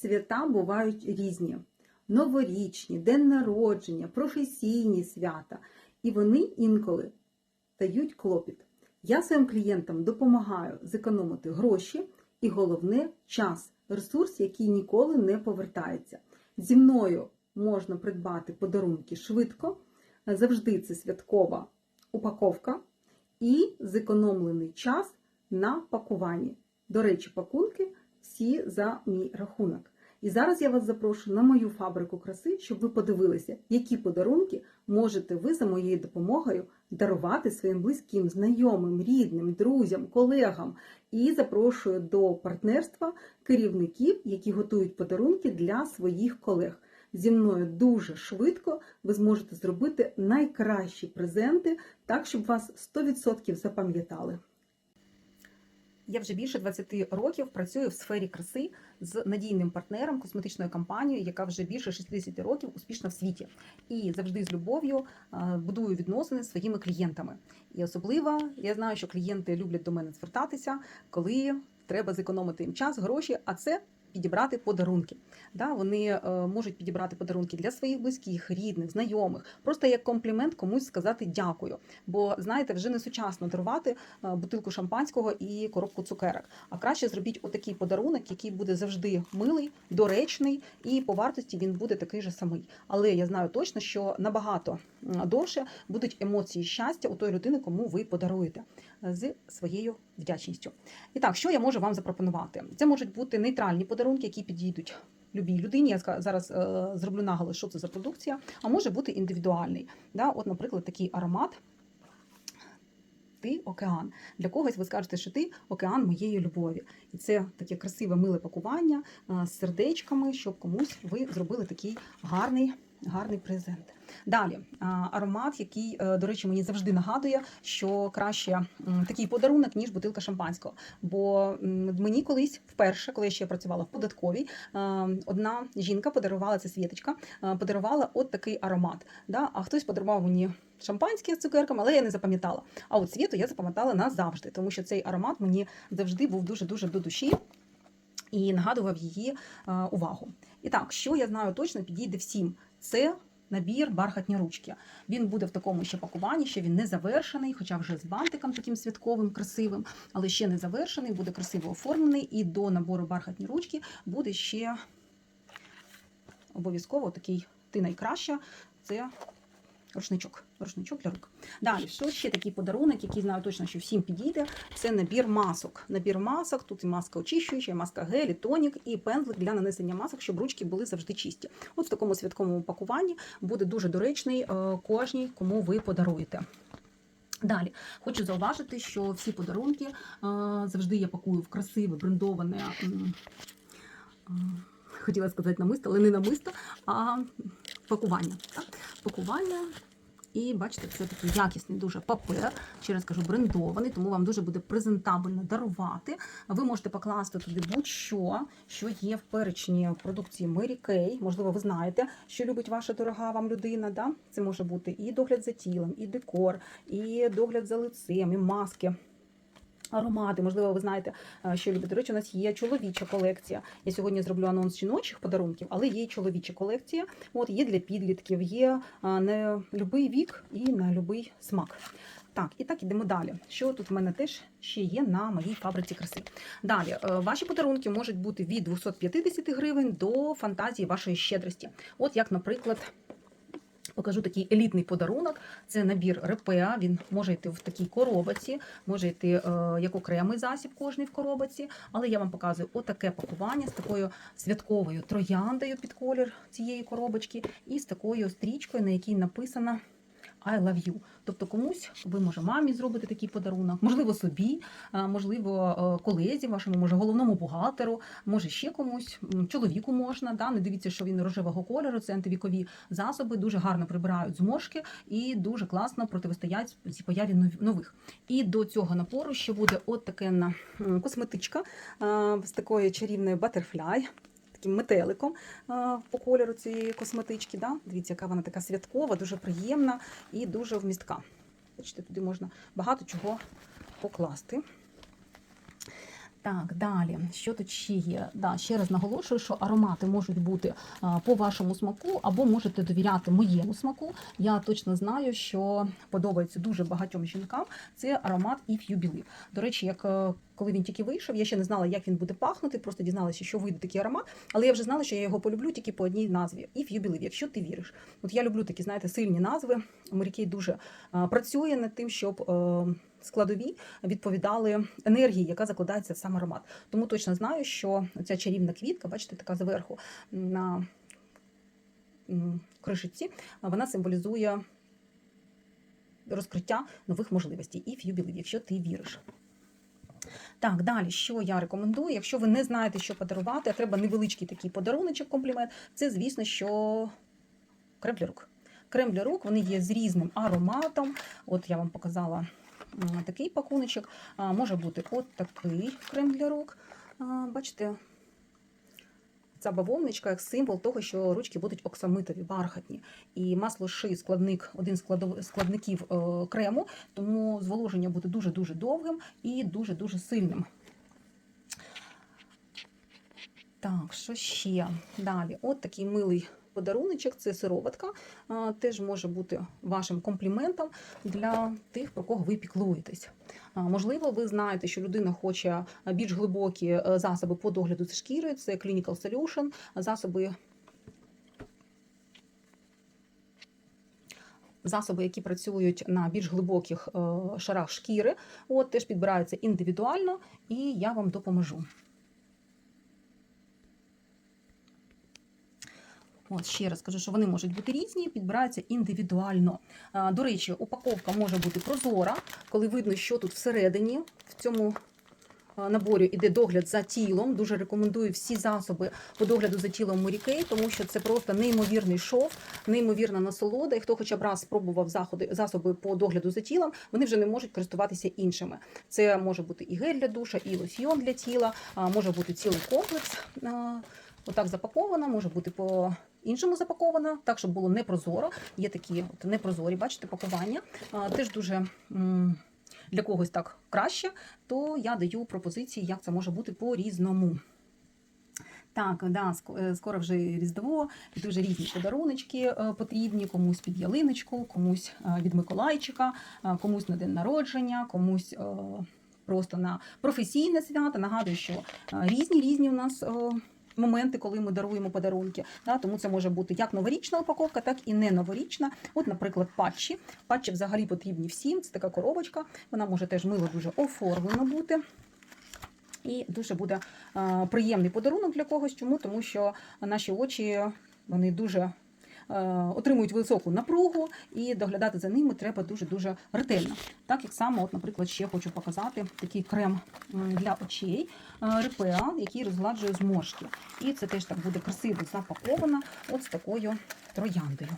Свята бувають різні: новорічні, день народження, професійні свята. І вони інколи дають клопіт. Я своїм клієнтам допомагаю зекономити гроші і головне час, ресурс, який ніколи не повертається. Зі мною можна придбати подарунки швидко, завжди це святкова упаковка і зекономлений час на пакуванні. До речі, пакунки всі за мій рахунок. І зараз я вас запрошую на мою фабрику краси, щоб ви подивилися, які подарунки можете ви за моєю допомогою дарувати своїм близьким, знайомим, рідним, друзям, колегам. І запрошую до партнерства керівників, які готують подарунки для своїх колег. Зі мною дуже швидко ви зможете зробити найкращі презенти, так щоб вас 100% запам'ятали. Я вже більше 20 років працюю в сфері краси з надійним партнером, косметичною компанією, яка вже більше 60 років успішна в світі, і завжди з любов'ю будую відносини з своїми клієнтами. І особливо я знаю, що клієнти люблять до мене звертатися, коли треба зекономити їм час, гроші, а це. Підібрати подарунки. Да, вони е, можуть підібрати подарунки для своїх близьких, рідних, знайомих, просто як комплімент комусь сказати дякую. Бо знаєте, вже не сучасно дарувати е, бутилку шампанського і коробку цукерок. А краще зробіть отакий подарунок, який буде завжди милий, доречний, і по вартості він буде такий же самий. Але я знаю точно, що набагато довше будуть емоції щастя у той людини, кому ви подаруєте з своєю вдячністю. І так, що я можу вам запропонувати? Це можуть бути нейтральні подарунки, які підійдуть. Любій людині, я зараз е, зроблю наголос, що це за продукція, а може бути індивідуальний. Да? От, наприклад, такий аромат Ти океан. Для когось ви скажете, що ти океан моєї любові. І це таке красиве миле пакування е, з сердечками, щоб комусь ви зробили такий гарний, гарний презент. Далі аромат, який, е, до речі, мені завжди нагадує, що краще такий подарунок, ніж бутилка шампанського. Бо мені колись вперше, коли я ще працювала в податковій, одна жінка подарувала це світочка, подарувала от такий аромат. Да? А хтось подарував мені шампанське з цукерками, але я не запам'ятала. А от світу я запам'ятала назавжди, тому що цей аромат мені завжди був дуже дуже до душі. І нагадував її увагу. І так, що я знаю точно, підійде всім. Це набір бархатні ручки. Він буде в такому ще пакуванні, ще він не завершений, хоча вже з бантиком таким святковим, красивим, але ще не завершений, буде красиво оформлений. І до набору бархатні ручки буде ще обов'язково такий ти найкраща. Це рушничок. Рушничок для рук. Далі, що ще такий подарунок, який знаю точно, що всім підійде. Це набір масок. Набір масок, тут і маска очищуюча, і маска гель, і тонік, і пензлик для нанесення масок, щоб ручки були завжди чисті. От в такому святковому пакуванні буде дуже доречний е, кожній, кому ви подаруєте. Далі хочу зауважити, що всі подарунки е, завжди я пакую в красиве, брендоване. е, Хотіла сказати намисто, але не намисто, а пакування. Так? Пакування. І бачите, це такий якісний дуже папер, ще раз кажу, брендований, тому вам дуже буде презентабельно дарувати. Ви можете покласти туди будь-що, що є в перечні продукції Mary Kay. Можливо, ви знаєте, що любить ваша дорога вам людина. Да? Це може бути і догляд за тілом, і декор, і догляд за лицем, і маски. Аромати, можливо, ви знаєте, е, що любить. До речі, у нас є чоловіча колекція. Я сьогодні зроблю анонс жіночих подарунків, але є чоловіча колекція. От є для підлітків, є на будь-який вік і на будь-який смак. Так, і так ідемо далі. Що тут в мене теж ще є на моїй фабриці краси. Далі, е, ваші подарунки можуть бути від 250 гривень до фантазії вашої щедрості. От як, наприклад. Покажу такий елітний подарунок. Це набір РПА. Він може йти в такій коробці, може йти е, як окремий засіб, кожний в коробці. Але я вам показую отаке пакування з такою святковою трояндою під колір цієї коробочки, і з такою стрічкою, на якій написано I love you. Тобто комусь ви може мамі зробити такий подарунок, можливо, собі, можливо, е, колезі, вашому, може, головному бухгалтеру, може ще комусь, чоловіку можна. Да? Не дивіться, що він рожевого кольору, це антивікові засоби, дуже гарно прибирають зморшки і дуже класно протистоять цій появі нов- нових. І до цього напору ще буде от таке на косметичка з такою чарівною батерфляй. Таким метеликом а, по кольору цієї косметички. Да? Дивіться, яка вона така святкова, дуже приємна і дуже вмістка. Бачите, туди можна багато чого покласти. Так, далі, що тут ще є? Да, ще раз наголошую, що аромати можуть бути по вашому смаку, або можете довіряти моєму смаку. Я точно знаю, що подобається дуже багатьом жінкам. Це аромат If You Believe. До речі, як е, коли він тільки вийшов, я ще не знала, як він буде пахнути, просто дізналася, що вийде такий аромат. Але я вже знала, що я його полюблю тільки по одній назві If You Believe, якщо ти віриш. От я люблю такі, знаєте, сильні назви. Морякей дуже працює над тим, щоб. Складові відповідали енергії, яка закладається в сам аромат. Тому точно знаю, що ця чарівна квітка, бачите, така зверху на кришиці, вона символізує розкриття нових можливостей. You believe, якщо ти віриш. Так, далі, що я рекомендую? Якщо ви не знаєте, що подарувати, а треба невеличкий такий подаруночок, комплімент, це, звісно, що крем для рук. Крем для рук, вони є з різним ароматом. От я вам показала такий пакуночок. Може бути от такий крем для рук. Бачите, ця бавовничка як символ того, що ручки будуть оксамитові, бархатні. І масло ши складник, один з складників е, крему, тому зволоження буде дуже-дуже довгим і дуже-дуже сильним. Так, що ще? Далі, от такий милий подаруночок, це сироватка. Теж може бути вашим компліментом для тих, про кого ви піклуєтесь. Можливо, ви знаєте, що людина хоче більш глибокі е, засоби по догляду за шкірою. Це Clinical Solution, засоби. Засоби, які працюють на більш глибоких е, шарах шкіри, от теж підбираються індивідуально, і я вам допоможу. От ще раз кажу, що вони можуть бути різні, підбираються індивідуально. До речі, упаковка може бути прозора, коли видно, що тут всередині в цьому наборі іде догляд за тілом. Дуже рекомендую всі засоби по догляду за тілом Мурікей, тому що це просто неймовірний шов, неймовірна насолода. І хто хоча б раз спробував заходи, засоби по догляду за тілом, вони вже не можуть користуватися іншими. Це може бути і гель для душа, і лосьйон для тіла, може бути цілий комплекс. Отак запакована, може бути по іншому запакована, так, щоб було непрозоро. Є такі от непрозорі, бачите, пакування. Теж дуже для когось так краще, то я даю пропозиції, як це може бути по-різному. Так, да, е, скоро вже Різдво, дуже різні подаруночки е, потрібні, комусь під ялиночку, комусь е, від Миколайчика, комусь на день народження, комусь просто на професійне свято. Нагадую, що різні різні у нас. Моменти, коли ми даруємо подарунки, да, тому це може бути як новорічна упаковка, так і не новорічна. От, наприклад, патчі. Патчі взагалі потрібні всім. Це така коробочка. Вона може теж мило дуже оформлена бути. І дуже буде приємний подарунок для когось. Чому? Тому що наші очі вони дуже отримують високу напругу, і доглядати за ними треба дуже-дуже ретельно. Так як само, от, наприклад, ще хочу показати такий крем для очей е, Репеа, який розгладжує зморшки. І це теж так буде красиво запаковано от з такою трояндою.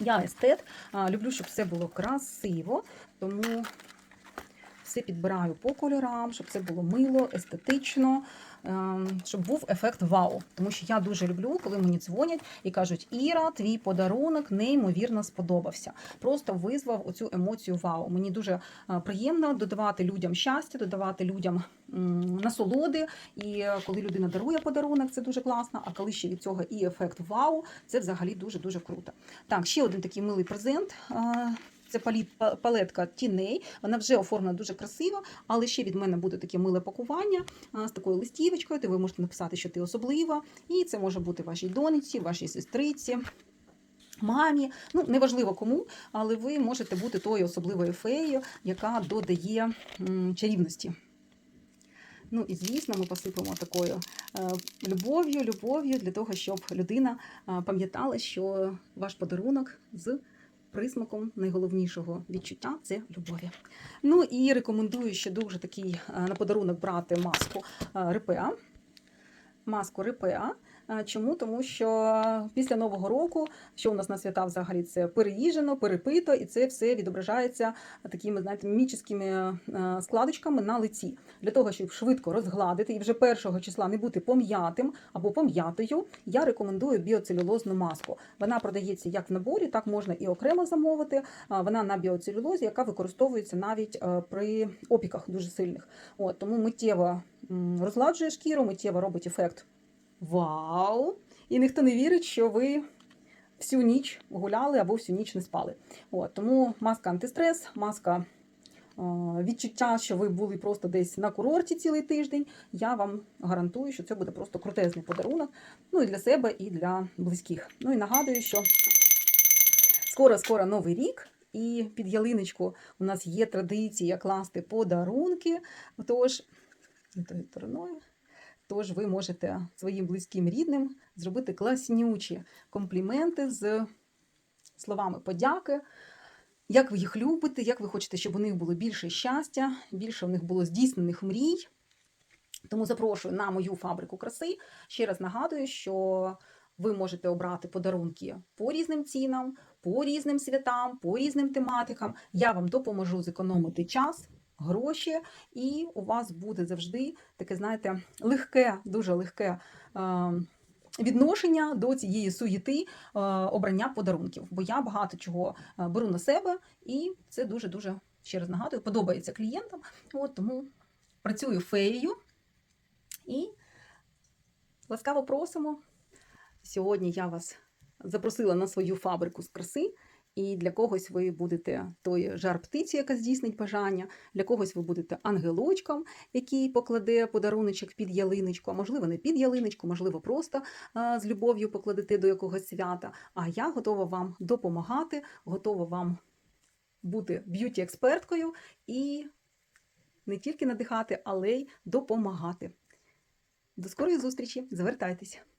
Я естет, люблю, щоб все було красиво, тому все підбираю по кольорам, щоб це було мило, естетично, щоб був ефект вау. Тому що я дуже люблю, коли мені дзвонять і кажуть: Іра, твій подарунок неймовірно сподобався. Просто визвав оцю емоцію вау. Мені дуже е, приємно додавати людям щастя, додавати людям насолоди. І е, коли людина дарує подарунок, це дуже класно. А коли ще від цього і ефект вау, це взагалі дуже дуже круто. Так, ще один такий милий презент. Це палетка тіней. Вона вже оформлена дуже красиво, але ще від мене буде таке миле пакування з такою листівочкою, де ви можете написати, що ти особлива. І це може бути вашій доньці, вашій сестриці. Мамі, ну неважливо кому, але ви можете бути тою особливою феєю, яка додає чарівності. Ну і звісно, ми посипемо такою е, любов'ю, любов'ю для того, щоб людина пам'ятала, що ваш подарунок з присмаком найголовнішого відчуття це любові. Ну і рекомендую ще дуже такий е, на подарунок брати маску РПА. Репеа. Маску Репеа. Чому? Тому що після Нового року, що у нас на свята взагалі це переїжджено, перепито, і це все відображається такими, знаєте, мімічними е, складочками на лиці. Для того, щоб швидко розгладити і вже першого числа не бути пом'ятим або пом'ятою, я рекомендую біоцелюлозну маску. Вона продається як в наборі, так можна і окремо замовити. Вона на біоцелюлозі, яка використовується навіть е, при опіках дуже сильних. От, тому миттєво розгладжує шкіру, миттєво робить ефект вау! І ніхто не вірить, що ви всю ніч гуляли або всю ніч не спали. От, тому маска антистрес, маска е, відчуття, що ви були просто десь на курорті цілий тиждень. Я вам гарантую, що це буде просто крутезний подарунок. Ну і для себе, і для близьких. Ну і нагадую, що скоро-скоро новий рік. І під ялиночку у нас є традиція класти подарунки. Тож, стороною. Тож ви можете своїм близьким рідним зробити класнючі компліменти з словами подяки. Як ви їх любите, як ви хочете, щоб у них було більше щастя, більше у них було здійснених мрій. Тому запрошую на мою фабрику краси. Ще раз нагадую, що ви можете обрати подарунки по різним цінам, по різним святам, по різним тематикам. Я вам допоможу зекономити час, гроші, і у вас буде завжди таке, знаєте, легке, дуже легке. е, Відношення до цієї суєти е, обрання подарунків, бо я багато чого е, беру на себе, і це дуже дуже ще раз нагадую, подобається клієнтам. От тому працюю феєю і ласкаво просимо. Сьогодні я вас запросила на свою фабрику з краси. І для когось ви будете тою жар птиці, яка здійснить бажання, для когось ви будете ангелочком, який покладе подаруночок під ялиночку, а можливо, не під ялиночку, можливо, просто а, з любов'ю покладете до якогось свята. А я готова вам допомагати, готова вам бути б'юті-експерткою і не тільки надихати, але й допомагати. До скорої зустрічі! Звертайтеся!